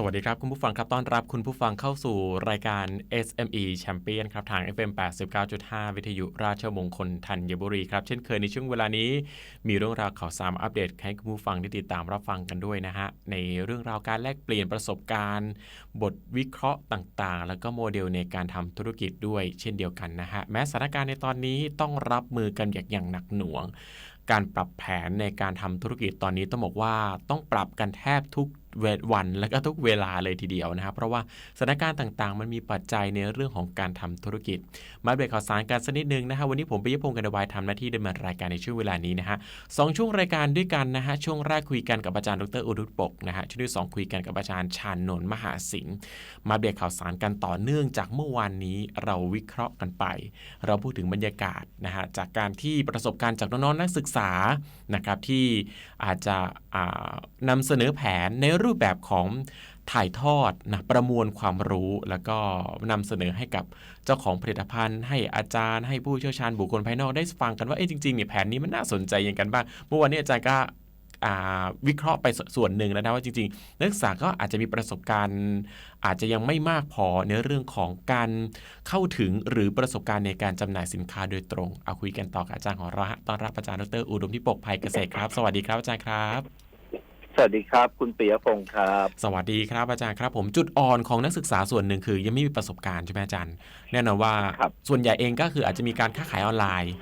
สวัสดีครับ คุณผู้ฟังครับต้อนรับคุณผู้ฟังเข้าสู่รายการ SME Champion ครับ ทาง FM 89.5 วิทยุราชมงคลธัญบุรีครับ เช่นเคยในช่วงเวลานี้ มีเรื่องราวข่าวสารอัปเดต ให้คุณผู้ฟังได้ติดตามรับฟังกันด้วยนะฮะ ในเรื่องราวการแลกเปลี่ยนประสบการณ์ บทวิเคราะห์ต่างๆ แล้วก็โมเดลในการทำธุรกิจด้วย เช่นเดียวกันนะฮะแม้สถานการณ์ในตอนนี้ต้องรับมือกันอย่างหนักหน่วง การปรับแผนในการทำธุรกิจตอนนี้ต้องบอกว่าต้องปรับกันแทบทุกเววันและก็ทุกเวลาเลยทีเดียวนะครับ เพราะว่าสถานการณ์ต่างๆ มันมีปัจจัยในเรื่องของการทำธุรกิจ มาเบรกข่าวสารกันสักนิดนึงนะฮะวันนี้ผมปิยพงศ์กันวายทำหน้าที่ดำเนินรายการในช่วงเวลานี้นะฮะสองช่วงรายการด้วยกันนะฮะช่วงแรกคุยกันกับอาจารย์ดรอุดุตปกนะฮะช่วงที่สองคุยกันกับอาจารย์ชาญนนท์มหาสิงห์มาเบรกข่าวสารกันต่อเนื่องจากเมื่อวานนี้เราวิเคราะห์กันไป เราพูดถึงบรรยากาศนะฮะจากการที่ประสบการณ์จากน้องๆนักศึกษานะครับที่อาจจะอ่านำเสนอแผนในรูปแบบของถ่ายทอดนะประมวลความรู้แล้วก็นำเสนอให้กับเจ้าของผลิตภัณฑ์ ให้อาจารย์ ให้ผู้เชี่ยวชาญบุคคลภายนอกได้ฟังกันว่าเอ๊ะจริงๆเนี่ยแผนนี้มันน่าสนใจยังกันบ้างเมื่อวานนี้อาจารย์ก็วิเคราะห์ไปส่วนหนึ่งแล้วนะว่าจริงๆ นักศึกษาก็อาจจะมีประสบการณ์ อาจจะยังไม่มากพอในเรื่องของการเข้าถึงหรือประสบการณ์ในการจำหน่ายสินค้าโดยตรง เอาคุยกันต่อกับอาจารย์ของเราฮะต้อนรับอาจารย์ดรอุดมทิปกภัยเกษตรครับ สวัสดีครับอาจารย์ครับ สวัสดีครับ คุณปิยพงศ์ครับ สวัสดีครับอาจารย์ครับผมจุดอ่อนของนักศึกษาส่วนหนึ่งคือยังไม่มีประสบการณ์ใช่ไหมอาจารย์แน่นอนว่าครับส่วนใหญ่เองก็คืออาจจะมีการค้าขายออนไลน์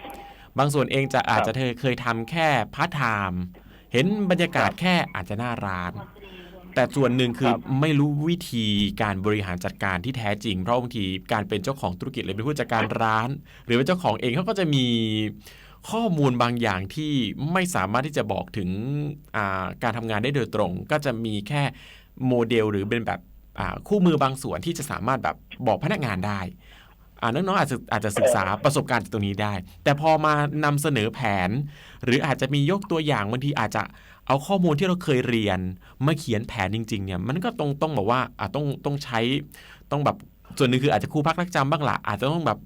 บางส่วนเองจะอาจจะเธอเคยทำแค่พาร์ทไทม์เห็นบรรยากาศแค่อาจจะหน้าร้าน แต่ส่วนหนึ่งคือครับไม่รู้วิธีการบริหารจัดการที่แท้จริง เพราะบางทีการเป็นเจ้าของธุรกิจหรือเป็นผู้จัดการร้าน หรือเป็นเจ้าของเองเขาก็จะมี ข้อมูลบางอย่างที่ไม่สามารถที่จะบอกถึงอ่าการทำงานได้โดยตรง ก็จะมีแค่โมเดล หรือเป็นแบบอ่าคู่มือบางส่วนที่จะสามารถแบบบอกพนักงานได้อ่าน้องๆอาจจะอาจจะศึกษาประสบการณ์จากตรงนี้ได้ แต่พอมานำเสนอแผน หรืออาจจะมียกตัวอย่างบางทีอาจจะเอาข้อมูลที่เราเคยเรียน มาเขียนแผนจริง ๆ เนี่ย มันก็ต้องต้องบอกว่าอ่าต้องต้องใช้ต้องแบบส่วนหนึ่งคืออาจจะครูพักรักจำบ้างละอาจจะต้องแบบ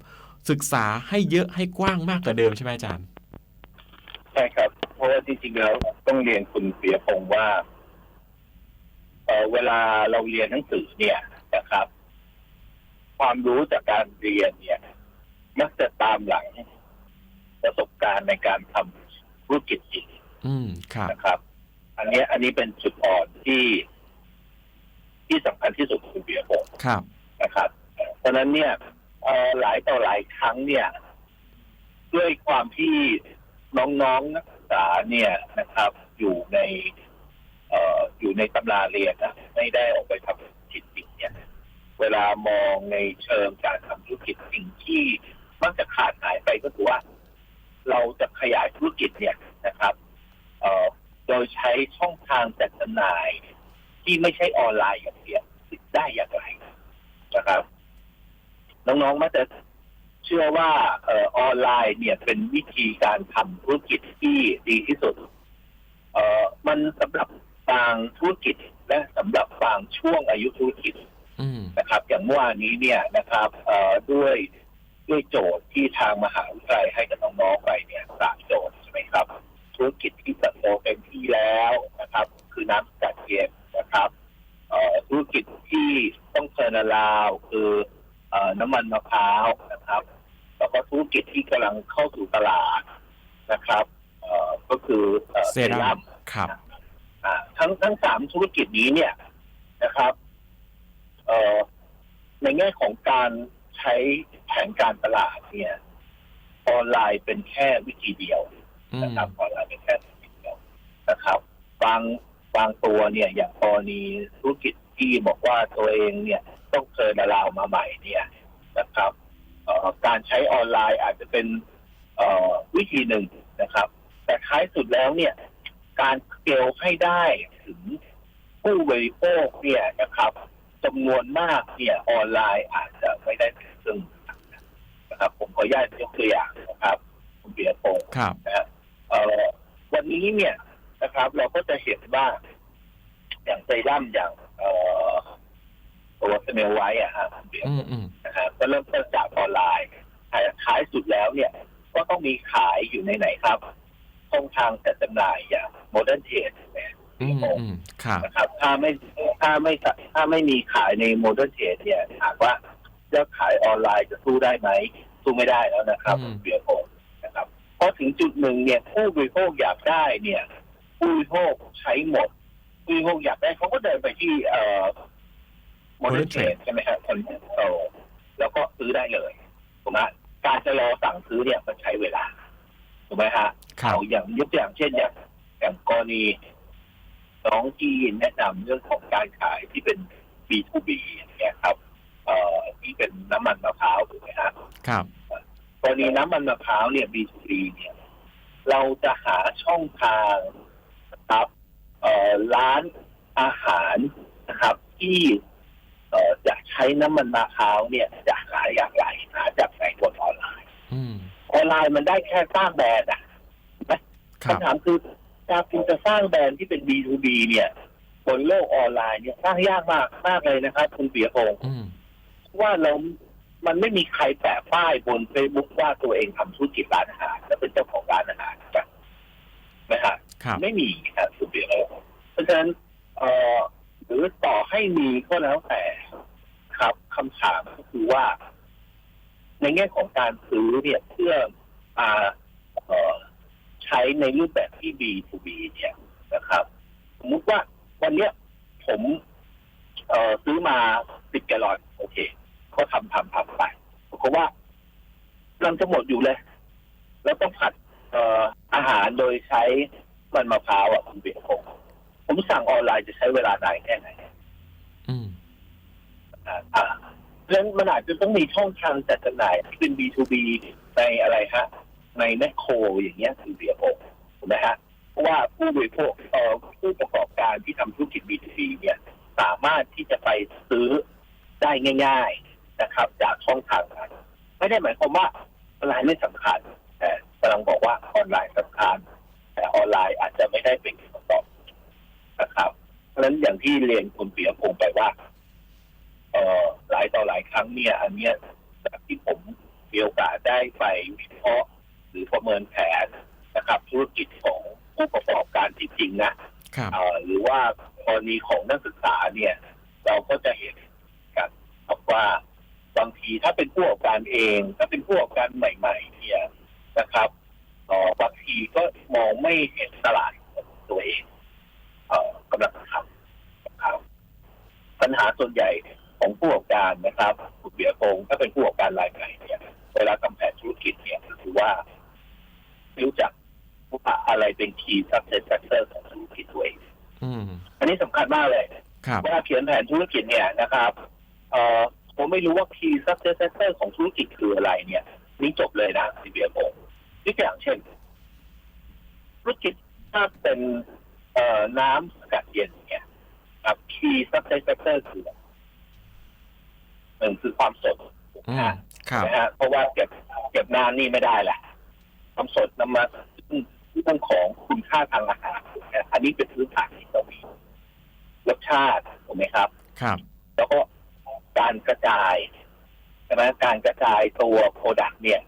ศึกษาให้เยอะให้กว้างมากกว่าเดิมใช่ไหมอาจารย์ ใช่ครับ เพราะว่าจริงๆแล้วต้องเรียนคุณปิยพงศ์ว่าเอ่อเวลาเราเรียนหนังสือเนี่ยนะครับ ความรู้จากการเรียนเนี่ย มักจะตามหลังประสบการณ์ในการทำธุรกิจจริงอืม ครับ นะครับ อันเนี้ยอันนี้เป็นจุดอ่อนที่ที่สำคัญที่สุดของคุณปิยพงศ์ครับ นะครับเพราะฉะนั้นเนี่ยเอ่อหลายต่อหลายครั้งเนี่ย ด้วยความที่ น้องๆนักศึกษาเนี่ยนะครับ อยู่ในเอ่ออยู่ในตำราเรียนนะไม่ได้ออกไปทำธุรกิจจริงเนี่ย เวลามองในเชิงการทำธุรกิจสิ่งที่มักจะขาดหายไปก็คือว่า เราจะขยายธุรกิจเนี่ยนะครับเอ่อโดยใช้ช่องทางจัดจำหน่าย ที่ไม่ใช่ออนไลน์อย่างเดียวได้อย่างไรนะครับ น้องๆมักจะ ชื่อว่าเอ่อออนไลน์เนี่ยเป็นวิธีการทำธุรกิจที่ดีที่สุด เอ่อมันสำหรับบางธุรกิจและสำหรับบางช่วงอายุธุรกิจอืมนะครับ อย่างเมื่อวานนี้เนี่ยนะครับเอ่อด้วยด้วยโจทย์ที่ทางมหาวิทยาลัยให้กับน้องๆไปเนี่ยสามโจทย์ใช่ไหมครับ ธุรกิจที่เติบโตเต็มที่แล้วนะครับ คือน้ำสกัดเย็นนะครับเอ่อธุรกิจที่ต้องเทอร์นาลาวคือเอ่อน้ำมันมะพร้าวนะครับแล้ว ก็ธุรกิจที่กำลังเข้าสู่ตลาดนะครับเอ่อก็คือเอ่อเซรั่มครับอ่าทั้งทั้งสามธุรกิจนี้เนี่ยนะครับเอ่อในแง่ของการใช้แผนการตลาดเนี่ยออนไลน์เป็นแค่วิธีเดียวอืมนะครับออนไลน์เป็นแค่วิธีเดียวนะครับ บางบางตัวเนี่ย อย่างกรณีธุรกิจที่บอกว่าตัวเองเนี่ย ต้องเคยดาราวมาใหม่เนี่ยนะครับเอ่อ การใช้ออนไลน์อาจจะเป็นเอ่อวิธีหนึ่งนะครับ แต่ท้ายสุดแล้วเนี่ย การสเกลให้ได้ถึงผู้บริโภคเนี่ยนะครับจำนวนมากเนี่ยออนไลน์อาจจะไม่ได้เป็นเครื่องมือหลักนะครับ ผมขออนุญาตยกตัวอย่างนะครับ คุณเบียร์พงศ์ครับนะฮะเอ่อวันนี้เนี่ยนะครับ เราก็จะเห็นว่าอย่างเซรั่มอย่างเอ่อ ตัวสเมลไวท์อะฮะคุณเบียร์อืมอืมนะฮะก็เริ่มต้นจากออนไลน์แต่ท้ายสุดแล้วเนี่ย ก็ต้องมีขายอยู่ในไหนครับช่องทางจัดจำหน่ายอย่างโมเดิร์นเทรดอืมอืมครับนะครับ ถ้าไม่ถ้าไม่ถ้าไม่มีขายในโมเดิร์นเทรดเนี่ยถามว่าเลือกขายออนไลน์จะสู้ได้ไหมสู้ไม่ได้แล้วนะครับอืมเบียร์โงนะครับเพราะถึงจุดหนึ่งเนี่ยผู้บริโภคอยากได้เนี่ย ผู้บริโภคใช้หมดผู้บริโภคอยากได้เขาก็เดินไปที่เอ่อ โมเดิร์นเทรดใช่ไหมครับคนโตแล้วก็ซื้อได้เลยถูกไหมการจะรอสั่งซื้อเนี่ยมันใช้เวลาถูกไหมฮะครับเอาอย่างยกตัวอย่างเช่นอย่างอย่างกรณีน้องที่แนะนำเรื่องของการขายที่เป็น B2B อย่างเนี่ยครับ เอ่อที่เป็นน้ำมันมะพร้าวถูกไหมฮะครับกรณีน้ำมันมะพร้าวเนี่ย B2B เนี่ย เราจะหาช่องทางนะครับ เอ่อร้านอาหารนะครับ ที่เอ่อ จะใช้น้ำมันมะพร้าวเนี่ยจะหาอย่างไรหาจากไหนบนออนไลน์อืมออนไลน์มันได้แค่สร้างแบรนด์อะครับคำถามคือการคุณจะสร้างแบรนด์ที่เป็น B2B เนี่ย บนโลกออนไลน์เนี่ยสร้างยากมากมากเลยนะครับ คุณเปียพงศ์อืมว่าเรา มันไม่มีใครแปะป้ายบนเฟซบุ๊กว่าตัวเองทำธุรกิจร้านอาหารและเป็นเจ้าของร้านอาหารนะนะฮะครับ ไม่มีครับคุณเปียพงศ์เพราะฉะนั้นเอ่อห รือต่อให้มีก็แล้วแต่ครับคำถามก็คือว่า ในแง่ของการซื้อเนี่ยเพื่ออ่าใช้ในรูปแบบที่ B2B เนี่ยนะครับ สมมุติว่าวันเนี้ยผมเออซื้อมาสิบแกลลอนโอเค ก็ทำทำทำไปเพราะว่ากำลังจะหมดอยู่เลย แล้วต้องผัดเอออาหารโดยใช้มันมะพร้าวอะคุณเบียร์คง ผมสั่งออนไลน์จะใช้เวลานานแค่ไหนอืมอ่าอ่าเพราะฉะนั้นมันอาจจะต้องมีช่องทางจัดจำหน่ายที่เป็น B2B ในอะไรฮะ ในแมคโครอย่างเงี้ยคือเบียร์โถูกไหมฮะเพราะว่าผู้บริโภคเอ่อผู้ประกอบการที่ทำธุรกิจ B2B เนี่ย สามารถที่จะไปซื้อได้ง่าย ๆนะครับ จากช่องทางนั้นไม่ได้หมายความว่า ที่เรียนคุณเปียพงศ์ไปว่าเอ่อหลายต่อหลายครั้งเนี่ย อันเนี้ยจากที่ผมมีโอกาสได้ไปวิเคราะห์หรือประเมินแผนนะครับ ธุรกิจของผู้ประกอบการจริงๆนะครับเอ่อหรือว่ากรณีของนักศึกษาเนี่ย เราก็จะเห็นกันครับว่าบางทีถ้าเป็นผู้ประกอบการเอง ถ้าเป็นผู้ประกอบการใหม่ ๆ เนี่ยนะครับเอ่อบางทีก็มองไม่เห็นตลาดของตัวเองเอ่อกำลังทำนะครับ ปัญหาส่วนใหญ่ของผู้ประกอบการนะครับคุณเบียร์พงศ์ถ้าเป็นผู้ประกอบการรายใหญ่เนี่ยเวลาทำแผนธุรกิจเนี่ยก็คือว่าไม่รู้จักว่าอะไรเป็น key success factor ของธุรกิจตัวเองอืมอันนี้สำคัญมากเลยครับเวลาเขียนแผนธุรกิจเนี่ยนะครับเอ่อผมไม่รู้ว่า key success factor ของธุรกิจคืออะไรเนี่ยนี่จบเลยนะคุณเบียร์พงศ์ยกตัวอย่างเช่น ธุรกิจถ้าเป็นเอ่อน้ำสกัดเย็นเนี่ย ครับ key success factor คืออะไรหนึ่งคือความสดถูกไหมอืมฮะครับนะฮะเพราะว่าเก็บเก็บนานนี่ไม่ได้แหละความสดนำมาซึ่งเรื่องของคุณค่าทางอาหารนะอันนี้เป็นพื้นฐานที่ต้องมีรสชาติถูกไหมครับ ครับ แล้วก็การกระจายใช่ไหมการกระจายตัวโปรดักต์เนี่ย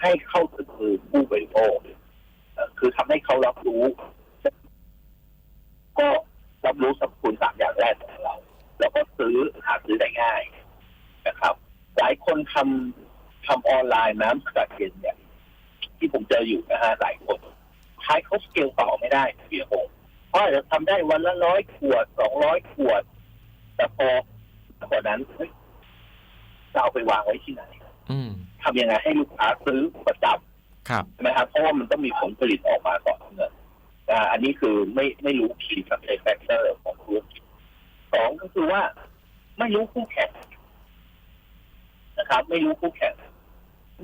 ให้เข้าถึงมือผู้บริโภคเอ่อคือทำให้เขารับรู้ ก็รับรู้ส ซื้อหาซื้อได้ง่ายนะครับหลายคนทำทำออนไลน์น้ำสกัดเย็นเนี่ย ที่ผมเจออยู่นะฮะหลายคนท้ายเขาสเกลต่อไม่ได้เบียร์โงเพราะอาจจะทำได้วันละร้อยขวดสองร้อยขวด แต่พอกว่านั้นเฮ้ยจะเอาไปวางไว้ที่ไหนอืมทำยังไงให้ลูกค้าซื้อประจำครับใช่ไหมครับเพราะว่ามันต้องมีผลผลิตออกมาก่อนเงินอ่าอันนี้คือไม่ไม่รู้คีย์สักเซสแฟกเตอร์ของธุรกิจ สองก็คือว่า ไม่รู้คู่แข่งนะครับ ไม่รู้คู่แข่ง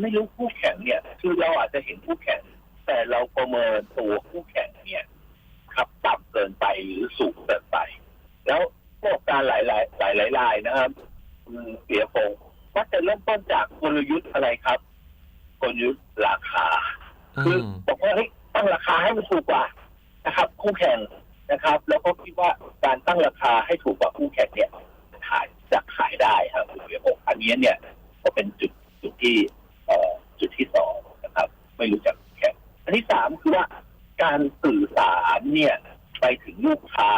ไม่รู้คู่แข่งเนี่ย คือเราอาจจะเห็นคู่แข่ง แต่เราประเมินตัวคู่แข่งเนี่ยครับต่ำเกินไปหรือสูงเกินไป แล้วพวกการหลายหลายหลายหลายรายนะครับคุณเปียพงศ์มักจะเริ่มต้นจากกลยุทธ์อะไรครับ กลยุทธ์ราคาอืคือมบอกว่าเฮ้ยตั้งราคาให้มันถูกกว่านะครับ คู่แข่ง นะครับ แล้วก็คิดว่าการตั้งราคาให้ถูกกว่าคู่แข่งเนี่ยขายจะขายได้ครับคุณเปียพงศ์อันนี้เนี่ยก็เป็นจุดจุดที่เอ่อจุดที่สองนะครับ ไม่รู้จักแข่งอันที่สามคือว่าการสื่อสารเนี่ยไปถึงลูกค้า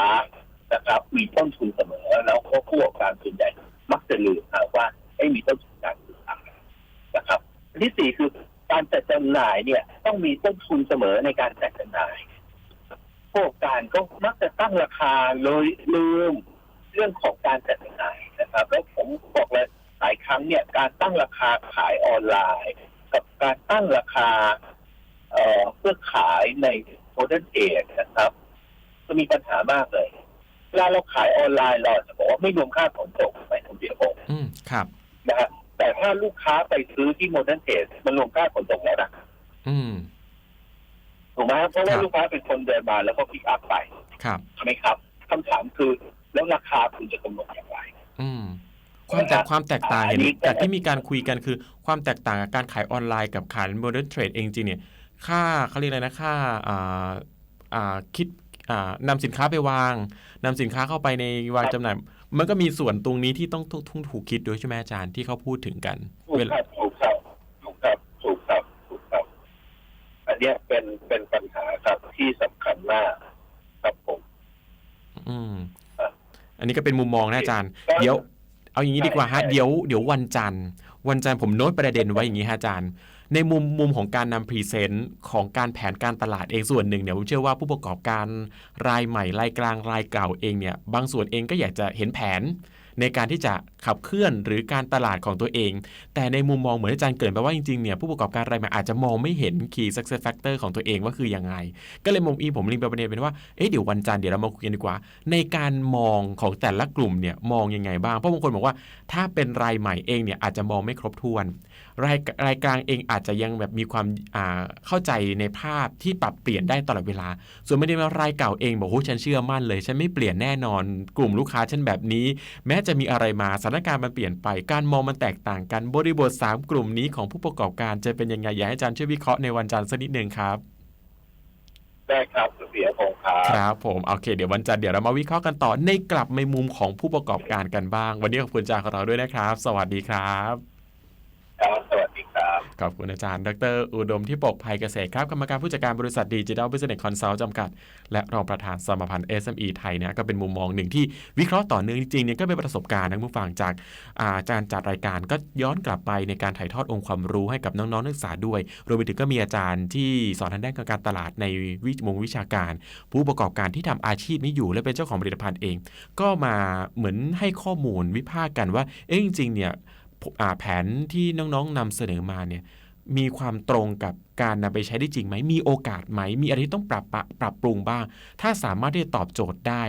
นะครับมีต้นทุนเสมอ แล้วก็ผู้ประกอบการส่วนใหญ่มักจะลืมนะว่าไม่มีต้นทุนการสื่อสารนะครับ อันที่สี่คือการจัดจำหน่ายเนี่ยต้องมีต้นทุนเสมอในการจัดจำหน่าย ผู้ประกอบการก็มักจะตั้งราคาเลยลืมเรื่องของการจัดจำหน่ายนะครับแล้วผมบอกเลยหลายครั้งเนี่ยการตั้งราคาขายออนไลน์ กับการตั้งราคาเอ่อเพื่อขายในโมเดิร์นเอทนะครับจะมีปัญหามากเลยเวลาเราขายออนไลน์เราจะบอกว่าไม่รวมค่าขนส่งไปคนเดียวอืมครับนะฮะแต่ถ้าลูกค้าไปซื้อที่โมเดิร์นเทรดมันรวมค่าขนส่งแล้วนะอืม ถูกไหมครับเพราะว่าครับลูกค้าเป็นคนเดินมาแล้วก็พิกอัพไปครับใช่ไหมครับคำถามคือแล้วราคาคุณจะกำหนดอย่างไร อืมความแตกความแตกต่างอัเห็นนนี้จากที่มีการคุยกันคือความแตกต่างกับการขายออนไลน์กับขายโมเดิร์นเทรดเองจริงเนี่ยค่าเขาเรียกอะไรนะค่าอ่าอ่าคิดอ่านำสินค้าไปวางนำสินค้าเข้าไปในวางจำหน่าย มันก็มีส่วนตรงนี้ที่ต้องต้องต้องถูกคิดด้วยใช่ไหมอาจารย์ที่เขาพูดถึงกันถูกเวคลารับถูกครับถูกครับถูกครับถูกครับ อัน เนี้ยเป็นเป็นปัญหาครับที่สำคัญมากครับผม อืมครับอันนี้ก็เป็นมุมมองนะอาจารย์ก็เดี๋ยว เอาอย่างนี้ดีกว่าฮะใช่เดี๋ยวเดี๋ยววันจันทร์ วันจันทร์ผมโน้ตประเด็นไว้อย่างนี้ฮะอาจารย์ ในมุมมุมของการนำพรีเซนต์ของการแผนการตลาดเองส่วนหนึ่งเนี่ยผมเชื่อว่าผู้ประกอบการรายใหม่รายกลางรายเก่าเองเนี่ย บางส่วนเองก็อยากจะเห็นแผนในการที่จะ ขับเคลื่อนหรือการตลาดของตัวเอง แต่ในมุมมองเหมือนอาจารย์เกรินไปว่าจริงๆเนี่ยผู้ประกอบการรายใหม่อาจจะมองไม่เห็น key success factor ของตัวเองว่าคือยังไง ก็เลยมุมอีผมลิงไปประเด็นเป็นว่าเอ๊ะเดี๋ยววันจันทร์เดี๋ยวเรามาคุยกันดีกว่า ในการมองของแต่ละกลุ่มเนี่ยมองยังไงบ้างเพราะบางคนบอกว่าถ้าเป็นรายใหม่เองเนี่ยอาจจะมองไม่ครบถ้วน รายรายกลางเองอาจจะยังแบบมีความเข้าใจในภาพที่ปรับเปลี่ยนได้ตลอดเวลา ส่วนไม่ได้ว่ารายเก่าเองบอกโอ้ฉันเชื่อมั่นเลย ฉันไม่เปลี่ยนแน่นอน กลุ่มลูกค้าฉันแบบนี้ แม้จะมีอะไรมาสถานการณ์มันเปลี่ยนไป การมองมันแตกต่างกัน บริบท 3 กลุ่มนี้ของผู้ประกอบการจะเป็นยังไงอยากให้อาจารย์ช่วยวิเคราะห์ในวันจันทร์สักนิดหนึ่งครับได้ครับคุณเปียพงศ์ครับครับผมโอเค เดี๋ยววันจันทร์เดี๋ยวเรามาวิเคราะห์กันต่อในกลับในมุมของผู้ประกอบการกันบ้าง วันนี้ขอบคุณอาจารย์ของเราด้วยนะครับ สวัสดีครับครับสวัสดีครับ ขอบคุณอาจารย์ ดร อุดมที่ปกภัยเกษตรครับ กรรมการผู้จัดการบริษัทดิจิทัลบิสเนสคอนซัลท์จำกัด และรองประธานสมาพันธ์ SME ไทยเนี่ยก็เป็นมุมมองหนึ่งที่วิเคราะห์ต่อเนื่องจริงๆเนี่ยก็เป็นประสบการณ์นะผู้ฟังจากอาจารย์จัดรายการก็ย้อนกลับไปในการถ่ายทอดองค์ความรู้ให้กับน้องๆนักศึกษาด้วย รวมไปถึงก็มีอาจารย์ที่สอนทางด้านการตลาดในวิวงวิชาการ ผู้ประกอบการที่ทำอาชีพนี้อยู่และเป็นเจ้าของผลิตภัณฑ์เอง ก็มาเหมือนให้ข้อมูลวิพากษ์กันว่าเอ๊ะจริงๆเนี่ย แผนที่น้องๆนำเสนอมาเนี่ยมีความตรงกับการนำไปใช้ได้จริงไหม มีโอกาสไหม มีอะไรที่ต้องปรับปะปรับปรุงบ้าง ถ้าสามารถที่จะตอบโจทย์ได้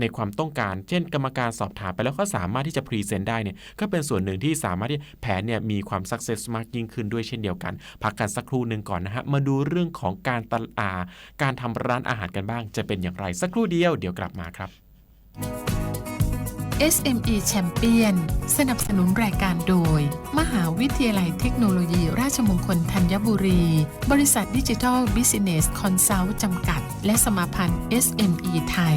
ในความต้องการ เช่น กรรมการสอบถามไปแล้วก็สามารถที่จะพรีเซนต์ได้เนี่ย ก็เป็นส่วนหนึ่งที่สามารถที่แผนเนี่ยมีความสักเซสมากยิ่งขึ้นด้วยเช่นเดียวกัน พักกันสักครู่หนึ่งก่อนนะฮะ มาดูเรื่องของการตลาดการทำร้านอาหารกันบ้าง จะเป็นอย่างไรสักครู่เดียว เดี๋ยวกลับมาครับ SME Champion สนับสนุนรายการโดย มหาวิทยาลัยเทคโนโลยี ราชมงคลธัญบุรี บริษัทดิจิทัลบิสเนสคอนซัลท์จำกัด และสมาพันธ์ SME ไทย